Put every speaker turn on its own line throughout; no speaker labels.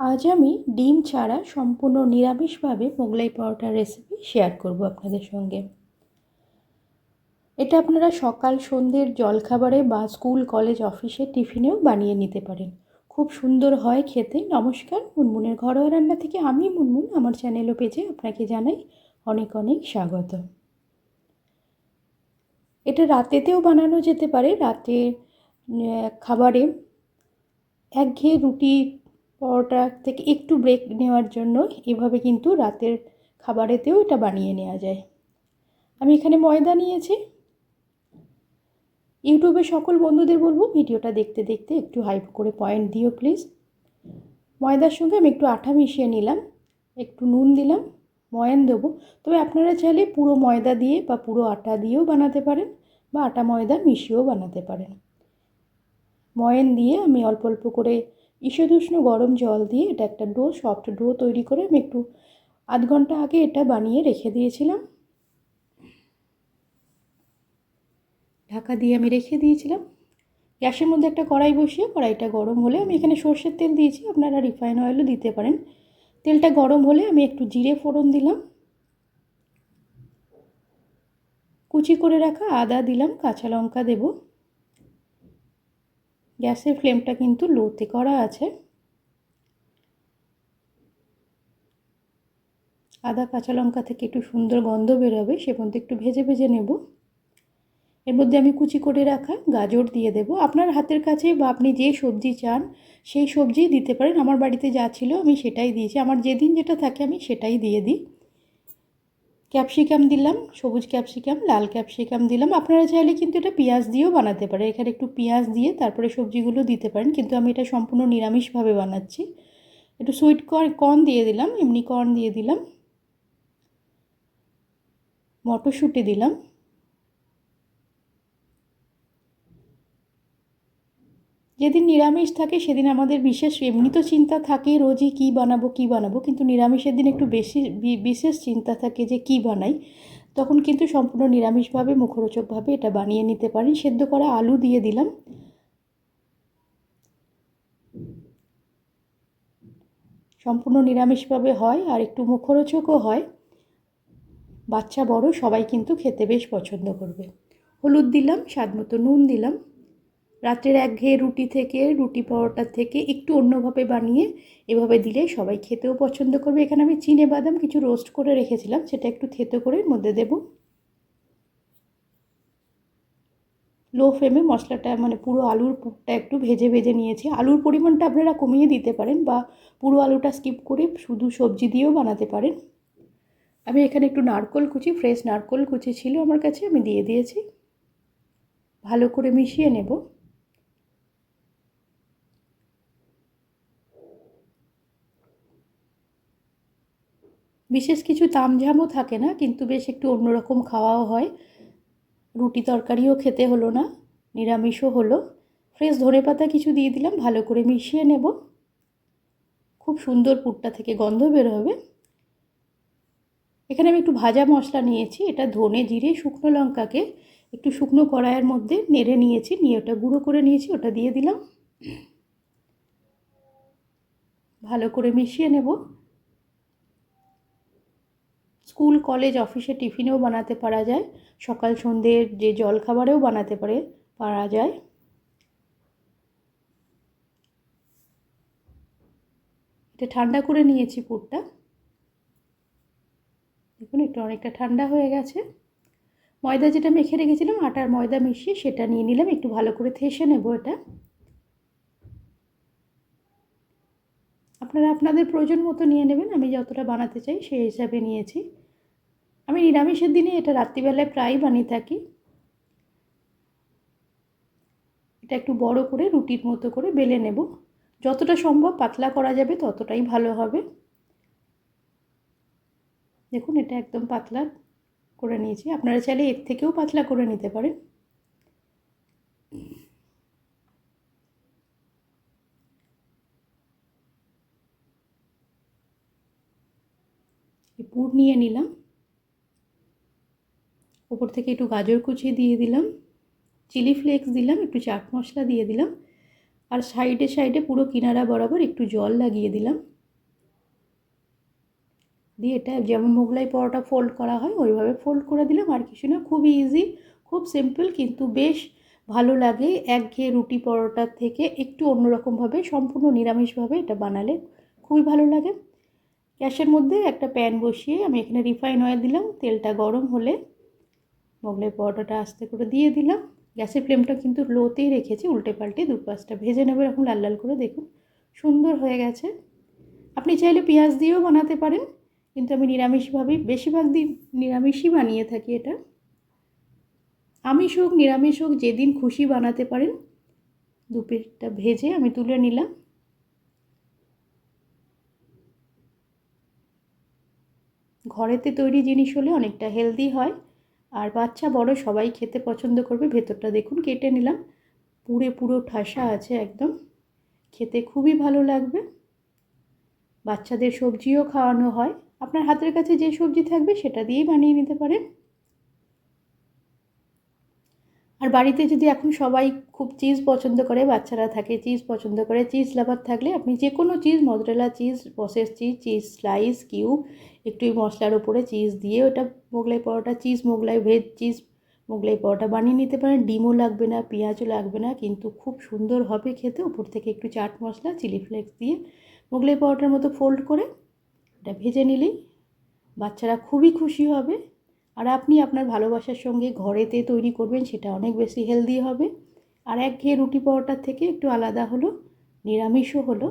আজ আমি ডিম ছাড়া সম্পূর্ণ নিরামিষভাবে মোগলাই পরোটার রেসিপি শেয়ার করব আপনাদের সঙ্গে। এটা আপনারা সকাল সন্ধ্যের জলখাবারে বা স্কুল কলেজ অফিসে টিফিনেও বানিয়ে নিতে পারেন। খুব সুন্দর হয় খেতে। নমস্কার, মুনমুনের ঘরোয়া রান্না থেকে আমি মুনমুন। আমার চ্যানেলও পেজে আপনাকে জানাই অনেক অনেক স্বাগত। এটা রাতেতেও বানানো যেতে পারে। রাতে খাবারে একঘেয়ে রুটি পরোটা থেকে একটু ব্রেক নেওয়ার জন্য এভাবে কিন্তু রাতের খাবারেতেও এটা বানিয়ে নেওয়া যায়। আমি এখানে ময়দা নিয়েছি। ইউটিউবে সকল বন্ধুদের বলব ভিডিওটা দেখতে দেখতে একটু হাইপ করে পয়েন্ট দিও প্লিজ ময়দার সঙ্গে আমি একটু আঠা মিশিয়ে নিলাম, একটু নুন দিলাম, ময়ান দেবো। তবে আপনারা চাইলে পুরো ময়দা দিয়ে বা পুরো আটা দিয়েও বানাতে পারেন বা আটা ময়দা মিশিয়েও বানাতে পারেন। ময়ান দিয়ে আমি অল্প অল্প করে ঈষদুষ্ণ গরম জল দিয়ে এটা একটা ডো, সফট ডো তৈরি করে আমি একটু আধ ঘণ্টা আগে এটা বানিয়ে রেখে দিয়েছিলাম। ঢাকা দিয়ে আমি রেখে দিয়েছিলাম। গ্যাসের মধ্যে একটা কড়াই বসিয়ে, কড়াইটা গরম হলে আমি এখানে সর্ষের তেল দিয়েছি। আপনারা রিফাইন অয়েলও দিতে পারেন। তেলটা গরম হলে আমি একটু জিরে ফোড়ন দিলাম। কুচি করে রাখা আদা দিলাম, কাঁচা লঙ্কা দেব। গ্যাসের ফ্লেমটা কিন্তু লোতে করা আছে। আদা, কাঁচা লঙ্কা থেকে একটু সুন্দর গন্ধ বেরোবে, সে মধ্যে একটু ভেজে ভেজে নেব। এর মধ্যে আমি কুচি করে রাখা গাজর দিয়ে দেব। আপনার হাতের কাছে বা আপনি যে সবজি চান, সেই সবজি দিতে পারেন। আমার বাড়িতে যা ছিল আমি সেটাই দিয়েছি। আমার যেদিন যেটা থাকে আমি সেটাই দিয়ে দিই। ক্যাপসিকাম দিলাম, সবুজ ক্যাপসিকাম, লাল ক্যাপসিকাম দিলাম। আপনারা চাইলে কিন্তু এটা পেঁয়াজ দিয়েও বানাতে পারে এখানে একটু পেঁয়াজ দিয়ে তারপরে সবজিগুলো দিতে পারেন। কিন্তু আমি এটা সম্পূর্ণ নিরামিষভাবে বানাচ্ছি। একটু সুইট কর্ন দিয়ে দিলাম, এমনি কর্ন দিয়ে দিলাম। মটরশুঁটি দিলাম। যেদিন নিরামিষ থাকে, সেদিন আমাদের বিশেষ এমনি তো চিন্তা থাকে, রোজই কী বানাবো কী বানাবো, কিন্তু নিরামিষের দিন একটু বেশি বিশেষ চিন্তা থাকে যে কী বানাই। তখন কিন্তু সম্পূর্ণ নিরামিষভাবে, মুখরোচকভাবে এটা বানিয়ে নিতে পারি। সেদ্ধ করা আলু দিয়ে দিলাম। সম্পূর্ণ নিরামিষভাবে হয়, আর একটু মুখরোচকও হয়। বাচ্চা বড়, সবাই কিন্তু খেতে বেশ পছন্দ করবে। হলুদ দিলাম, স্বাদ মতো নুন দিলাম। রাত্রের একঘেয়ে রুটি থেকে, রুটি পরোটার থেকে একটু অন্যভাবে বানিয়ে এভাবে দিলে সবাই খেতেও পছন্দ করবে। এখানে আমি চিনে বাদাম কিছু রোস্ট করে রেখেছিলাম, সেটা একটু থেতো করে মধ্যে দেব। লো ফ্লেমে মশলাটা মানে পুরো আলুর পুরটা একটু ভেজে ভেজে নিয়েছি। আলুর পরিমাণটা আপনারা কমিয়ে দিতে পারেন বা পুরো আলুটা স্কিপ করে শুধু সবজি দিয়েও বানাতে পারেন। আমি এখানে একটু নারকোল কুচি ফ্রেশ নারকোল কুচি ছিল আমার কাছে, আমি দিয়ে দিয়েছি। ভালো করে মিশিয়ে নেব। বিশেষ কিছু তামঝামও থাকে না, কিন্তু বেশ একটু অন্যরকম খাওয়াও হয়। রুটি তরকারিও খেতে হলো না, নিরামিষও হলো। ফ্রেশ ধনে পাতা কিছু দিয়ে দিলাম, ভালো করে মিশিয়ে নেব। খুব সুন্দর পুরটা থেকে গন্ধ বের হবে। এখানে আমি একটু ভাজা মশলা নিয়েছি, এটা ধনে জিরে শুকনো লঙ্কাকে একটু শুকনো কড়াইয়ের মধ্যে নেড়ে নিয়েছি, নিয়ে ওটা গুঁড়ো করে নিয়েছি, ওটা দিয়ে দিলাম। ভালো করে মিশিয়ে নেব। স্কুল, কলেজ, অফিসে টিফিনেও বানাতে পারা যায়। সকাল সন্ধ্যের যে জলখাবারেও বানাতে পারে, পারা যায়। এটা ঠান্ডা করে নিয়েছি পুরটা। দেখুন, একটু অনেকটা ঠান্ডা হয়ে গেছে। ময়দা যেটা মেখে রেখেছিলাম, আটার ময়দা মিশিয়ে সেটা নিয়ে নিলাম, একটু ভালো করে থেসে নেব এটা। আপনারা আপনাদের প্রয়োজন মতো নিয়ে নেবেন, আমি যতটা বানাতে চাই সেই হিসাবে নিয়েছি। আমি নিরামিষের দিনে এটা রাত্রিবেলায় প্রায় বানিয়ে থাকি। এটা একটু বড় করে রুটির মতো করে বেলে নেব। যতটা সম্ভব পাতলা করা যাবে ততটাই ভালো হবে। দেখুন, এটা একদম পাতলা করে নিয়েছি। আপনারা চাইলে এর থেকেও পাতলা করে নিতে পারেন। পুর নিয়ে নিলাম। ওপর থেকে একটু গাজর কুচিয়ে দিয়ে দিলাম, চিলি ফ্লেক্স দিলাম, একটু চাট মশলা দিয়ে দিলাম, আর সাইডে সাইডে পুরো কিনারা বরাবর একটু জল লাগিয়ে দিলাম। দিয়ে এটা যেমন মোগলাই পরোটা ফোল্ড করা হয়, ওইভাবে ফোল্ড করে দিলাম, আর কিছু না খুবই ইজি খুব সিম্পল কিন্তু বেশ ভালো লাগে একঘেয়ে রুটি পরোটার থেকে একটু অন্যরকমভাবে, সম্পূর্ণ নিরামিষভাবে এটা বানালে খুবই ভালো লাগে। গ্যাসের মধ্যে একটা প্যান বসিয়ে আমি এখানে রিফাইন অয়েল দিলাম, তেলটা গরম হলে মোগলাই পরোটাটা আস্তে করে দিয়ে দিলাম। গ্যাসের ফ্লেমটা কিন্তু লোতেই রেখেছি, উল্টে পাল্টে দু পাঁচটা ভেজে নেবে এরকম লাল লাল করে, দেখুন। সুন্দর হয়ে গেছে। আপনি চাইলে পেঁয়াজ দিয়েও বানাতে পারেন, কিন্তু আমি নিরামিষভাবেই, বেশিরভাগ দিন নিরামিষই বানিয়ে থাকি এটা। আমিষ হোক, নিরামিষ হোক, যেদিন খুশি বানাতে পারেন। দু পিঠটা ভেজে আমি তুলে নিলাম। ঘরেতে তৈরি জিনিস হলে অনেকটা হেলদি হয়। আর বাচ্চা বড়, সবাই খেতে পছন্দ করবে। ভেতরটা দেখুন, কেটে নিলাম। পুরে পুরো ঠাসা আছে একদম। খেতে খুবই ভালো লাগবে। বাচ্চাদের সবজিও খাওয়ানো হয়। আপনার হাতের কাছে যে সবজি থাকবে, সেটা দিয়েই বানিয়ে নিতে পারেন। আর বাড়িতে যদি এখন সবাই খুব চিজ পছন্দ করে, বাচ্চারা থাকে চিজ পছন্দ করে। চিজ লাভার থাকলে আপনি যে কোনো cheese mozzarella cheese process cheese cheese slice cube একটু মশলার ওপরে চিজ দিয়ে ওটা Mughlai paratha cheese Mughlai veg cheese Mughlai paratha বানিয়ে নিতে পারেন। ডিমও লাগবে না, পেঁয়াজও লাগবে না, কিন্তু খুব সুন্দর হবে খেতে। উপর থেকে একটু চাট মশলা চিলি ফ্লেক্স দিয়ে মোগলাই পরোটার মতো ফোল্ড করে এটা ভেজে নিলেই বাচ্চারা খুবই খুশি হবে। আর আপনি আপনার ভালোবাসার সঙ্গে ঘরেতে তৈরি করবেন, সেটা অনেক বেশি হেলদি হবে। আর একঘেয়ে রুটি পরোটার থেকে একটু আলাদা হলো, নিরামিষও হলো,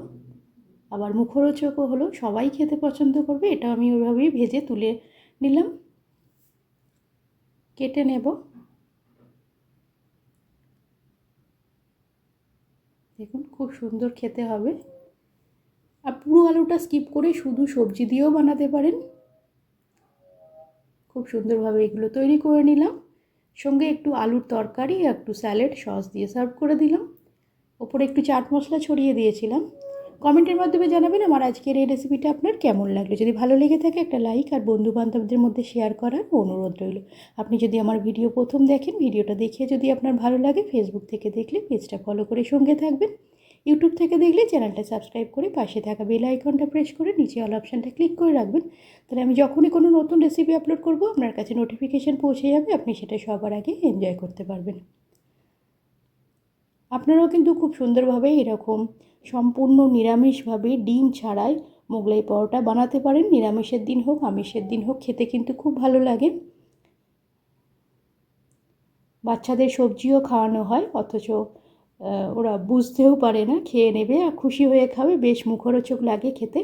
আবার মুখরোচকও হলো, সবাই খেতে পছন্দ করবে এটা আমি ওইভাবেই ভেজে তুলে নিলাম। কেটে নেব। দেখুন, খুব সুন্দর খেতে হবে। আর পুরো আলুটা স্কিপ করে শুধু সবজি দিয়েও বানাতে পারেন। খুব সুন্দরভাবে এগুলো তৈরি করে নিলাম। সঙ্গে একটু আলুর তরকারি, একটু স্যালাড, সস দিয়ে সার্ভ করে দিলাম। ওপরে একটু চাট মশলা ছড়িয়ে দিয়েছিলাম। কমেন্টের মাধ্যমে জানাবেন আমার আজকের এই রেসিপিটা আপনার কেমন লাগল। যদি ভালো লেগে থাকে একটা লাইক আর বন্ধু বান্ধবদের মধ্যে শেয়ার করার অনুরোধ রইল। আপনি যদি আমার ভিডিও প্রথম দেখেন ভিডিওটা দেখে যদি আপনার ভালো লাগে ফেসবুক থেকে দেখলে পেজটা ফলো করে সঙ্গে থাকবেন। ইউটিউব থেকে দেখলে চ্যানেলটা সাবস্ক্রাইব করে পাশে থাকা বেল আইকনটা প্রেস করে নিচে অল অপশানটা ক্লিক করে রাখবেন। তাহলে আমি যখনই কোনো নতুন রেসিপি আপলোড করব, আপনার কাছে নোটিফিকেশান পৌঁছে যাবে, আপনি সেটা সবার আগে এনজয় করতে পারবেন। আপনারাও কিন্তু খুব সুন্দরভাবে এরকম সম্পূর্ণ নিরামিষভাবে ডিম ছাড়াই মোগলাই পরোটা বানাতে পারেন। নিরামিষের দিন হোক, আমিষের দিন হোক, খেতে কিন্তু খুব ভালো লাগে। বাচ্চাদের সবজিও খাওয়ানো হয়, অথচ ওরা বুঝতেও পারে না, খেয়ে নেবে আর খুশি হয়ে খাবে, বেশ মুখরোচক লাগে খেতে।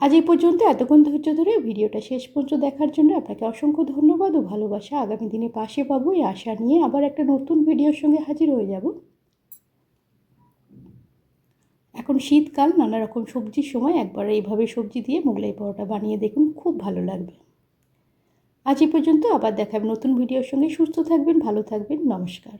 আজ এই পর্যন্ত, এতক্ষণ ধৈর্য ধরে ভিডিওটা শেষ পর্যন্ত দেখার জন্য আপনাকে অসংখ্য ধন্যবাদ ও ভালোবাসা। আগামী দিনে পাশে পাবো এই আশা নিয়ে আবার একটা নতুন ভিডিওর সঙ্গে হাজির হয়ে যাব। এখন শীতকাল নানা রকম সবজির সময়, একবার এইভাবে সবজি দিয়ে মোগলাই পরোটা বানিয়ে দেখুন, খুব ভালো লাগবে। আজ এই পর্যন্ত, আবার দেখাবে নতুন ভিডিওর সঙ্গে। সুস্থ থাকবেন, ভালো থাকবেন, নমস্কার।